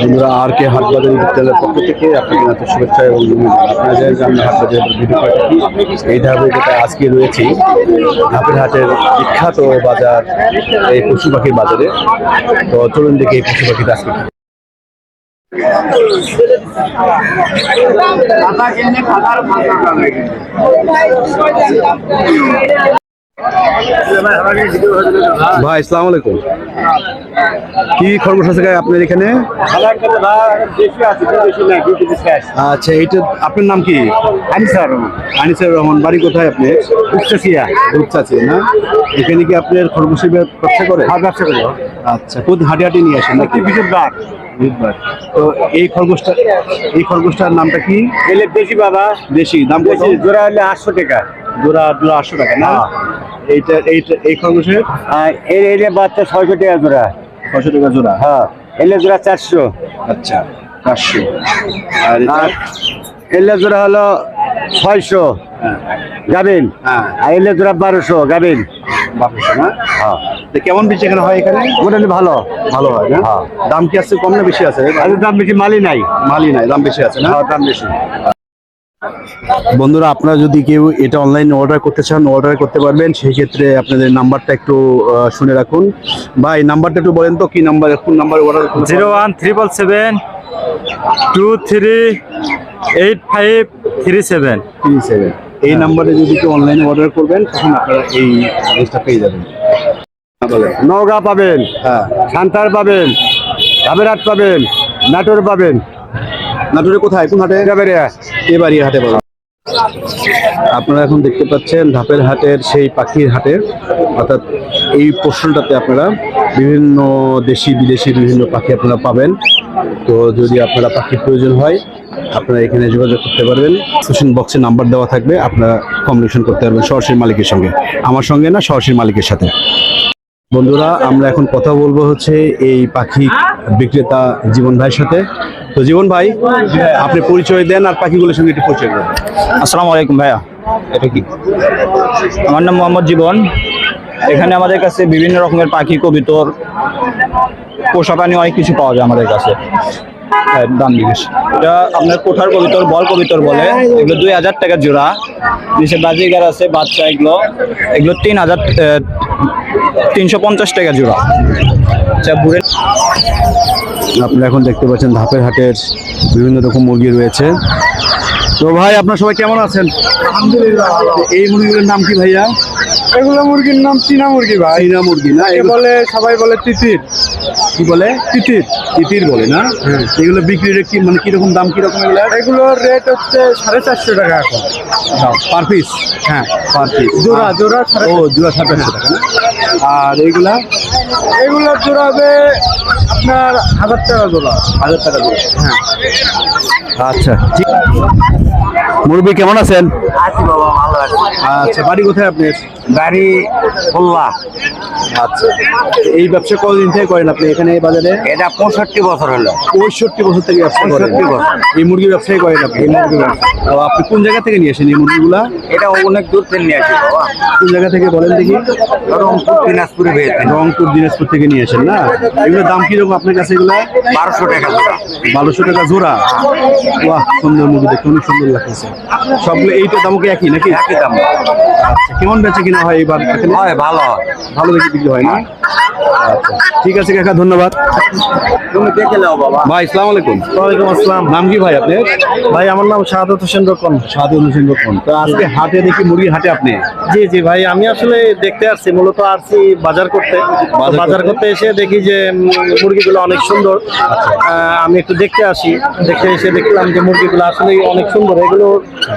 বন্ধুরা, আর কে হাটবাজার বিদ্যালয়ের পক্ষ থেকে আপনাকে জানাতে শুভেচ্ছা এবং। আপনারা জানেন যে আমরা হাটবাজারের ভিডিও থাকি এই ধাপে যেটা আজকে রয়েছি, ধাপের হাটের বিখ্যাত বাজার এই পশু পাখির বাজারে তো চলুন দেখি এই পশু পাখিটা আজকে। ভাই, আসসালামু আলাইকুম কি খরগোশ আছে গায়ে আপনার এখানে? আচ্ছা এইটা আপনার নাম কি? আনিসার আনিসার রহমান বাড়ি কোথায় আপনি? উচ্চাচিয়া উচ্চাচিয়া না? এখানে কি আপনার খরগোশের ব্যবসা করে? ব্যবসা করে। আচ্ছা কোন হাঁটি হাঁটি নিয়ে আসেন নাকি? বুধবার বুধবার তো এই খরগোশটা এই খরগোশটার নামটা কি? বাবা। দেশি দাম কত? জোড়া হলে আটশো টাকা। জোড়া জোড়া আটশো টাকা না? এইটা এইটা এই খরগোশের? আর এর এলে বাচ্চা ছয়শো টাকা জোড়া। ছশো টাকা জোড়া? হ্যাঁ এলে জোড়া চারশো। আচ্ছা চারশো। আর এলে জোড়া হলো ছয়শো। হ্যাঁ। গাবিন? হ্যাঁ। আর এলে জোড়া বারোশো গাবিন? হ্যাঁ। তো কেমন বেশি এখানে হয় এখানে? মোটামুটি ভালো। ভালো হয় না। দাম কি আছে কম না বেশি আছে? দাম বেশি মালই নাই। মালই নাই দাম বেশি আছে না? দাম বেশি। বন্ধুরা আপনারা যদি কেউ এটা অনলাইনে অর্ডার করতে চান অর্ডার করতে পারবেন। সেই ক্ষেত্রে আপনাদের নাম্বারটা একটু শুনে রাখুন। বা এই নাম্বারটা একটু বলেন তো কি নাম্বার কোন number order zero one triple seven two three eight five three seven three seven এই নাম্বারে যদি কেউ অনলাইনে অর্ডার করবেন তখন আপনারা এই জিনিসটা পেয়ে যাবেন। নওগাঁ পাবেন হ্যাঁ। সান্তার পাবেন ধাবেরাট পাবেন নাটোর পাবেন। নাটোরে কোথায়? কোন হাটে? এবারই হাটে পাবেন আপনারা এখন দেখতে পাচ্ছেন ধাপের হাটের সেই পাখির হাটে। অর্থাৎ এই পোর্শনটাতে আপনারা বিভিন্ন দেশি বিদেশি বিভিন্ন পাখি আপনারা পাবেন। তো যদি আপনারা পাখির প্রয়োজন হয় আপনারা এখানে যোগাযোগ করতে পারবেন। সেশন বক্সে নাম্বার দেওয়া থাকবে আপনারা কমিউনিকেশন করতে পারবেন সরাসরি মালিকের সঙ্গে। আমার সঙ্গে না সরাসরি মালিকের সাথে। বন্ধুরা আমরা এখন কথা বলব হচ্ছে এই পাখি বিক্রেতা জীবন ভাইয়ের সাথে। তো জীবন ভাই আপনি পরিচয় দেন আর পাখিগুলোর সঙ্গে একটু পরিচয় দেন। আসসালামু আলাইকুম ভাইয়া। এটা কি? আমার নাম মোহাম্মদ জীবন। এখানে আমাদের কাছে বিভিন্ন রকমের পাখি কবিতর পোষা প্রাণী অনেক কিছু পাওয়া যায় আমাদের কাছে। দাম জিজ্ঞেস এটা আপনার কোঠার কবিতর বল কবিতর বলে। এগুলো দুই হাজার টাকা জোড়া। নিচে বাজিগার আছে বাচ্চা এগুলো। এগুলো তিন হাজার তিনশো পঞ্চাশ টাকা জোড়া। আচ্ছা বুড়ে আপনারা এখন দেখতে পাচ্ছেন ধাপের হাটের বিভিন্ন রকম মুরগি রয়েছে। তো ভাই আপনার সবাই কেমন আছেন? এই মুরগিগুলোর নাম কি ভাইয়া? এগুলো মুরগির নাম চীনা মুরগি ভাই। চীনা মুরগি না এগুলো বলে সবাই বলে তিতির। কি বলে? তিতির। তিতির বলে না? এগুলো বিক্রি রেট কি মানে কীরকম দাম কীরকম এগুলো? এগুলোর রেট হচ্ছে সাড়ে চারশো টাকা এখন। পার পিস হ্যাঁ। পার পিস জোড়া জোড়া সাড়ে ও জোড়া সাড়ে চারশো টাকা না? আর এইগুলা এগুলো জোড়া হবে আপনার হাজার টাকা জোড়া। হাজার টাকা জোড়া। হ্যাঁ। আচ্ছা ঠিক মুরব্বী কেমন আছেন? আছি বাবা ভালো আছে। আচ্ছা বাড়ি কোথায় আপনার গাড়ি খুললা আচ্ছা এই ব্যবসা কতদিন থেকে করেন আপনি এখানে এই বাজারে? এটা পঁয়ষট্টি বছর হলো। পঁয়ষট্টি বছর থেকে ব্যবসা করেন। 65 বছর। এই মুরগি ব্যবসায় করেন আপনি? এই মুরগি ব্যবসা। আপনি কোন জায়গা থেকে নিয়ে আসেন এই মুরগিগুলা? এটা অনেক দূর থেকে নিয়ে আসি বাবা। কোন জায়গা থেকে বলেন দেখি। রংপুর দিনাজপুরে পেয়েছেন রংপুর দিনাজপুর থেকে নিয়ে আসেন না? এগুলোর দাম কীরকম আপনার কাছে এগুলা? বারোশো টাকা জোড়া। বারোশো টাকা জোড়া? বাহ সুন্দর মুরগি দেখতে অনেক সুন্দর সবগুলো এইটা দাম কি একই নাকি? একই দাম। আচ্ছা কেমন বেচে কিনা হয় এবার? হয় ভালো। হয় ভালো দেখে বিক্রি হয় না? আচ্ছা ঠিক আছে কাকা ধন্যবাদ। তুমি দেখে নাও বাবা। ভাই ইসলাম আলাইকুম। ওয়ালাইকুম আসসালাম। নাম কি ভাই আপনার? ভাই আমার নাম শাহাদত হোসেন রকম সাধু অনুসেন রকম তো আজকে হাটে দেখি মুরগির হাটে আপনি? জি জি ভাই আমি আসলে দেখতে আসছি মূলত আসছি বাজার করতে। বাজার করতে? এসে দেখি যে মুরগিগুলো অনেক সুন্দর। আমি একটু দেখতে আসি। দেখতে এসে দেখলাম যে মুরগিগুলো আসলে অনেক সুন্দর এগুলো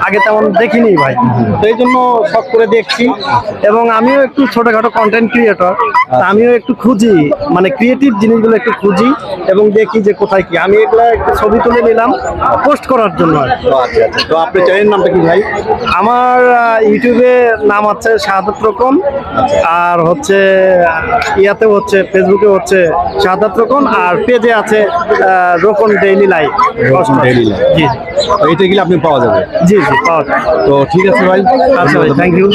আগে তেমন দেখিনি ভাই। তো এই জন্য শখ করে দেখছি। এবং আমিও একটু ছোটখাটো কন্টেন্ট ক্রিয়েটর আমিও একটু খুঁজি মানে ক্রিয়েটিভ জিনিসগুলো একটু খুঁজি এবং দেখি যে কোথায় কি। আমি এগুলো একটু ছবি তুলে নিলাম পোস্ট করার জন্য তো আচ্ছা আচ্ছা। তো আপনার চ্যানেলের নামটা কি ভাই? আমার ইউটিউবে নাম আছে শাহাদত রকম। আর হচ্ছে ইয়াতে হচ্ছে ফেসবুকে হচ্ছে শাহাদত রকম। আর পেজে আছে রকম ডেইলি লাইফ daily life। জি। তো এইটা গেলে আপনি পাওয়া যাবে। জি জি পাওয়া যায়। তো ঠিক আছে ভাই আচ্ছা ভাই থ্যাংক ইউ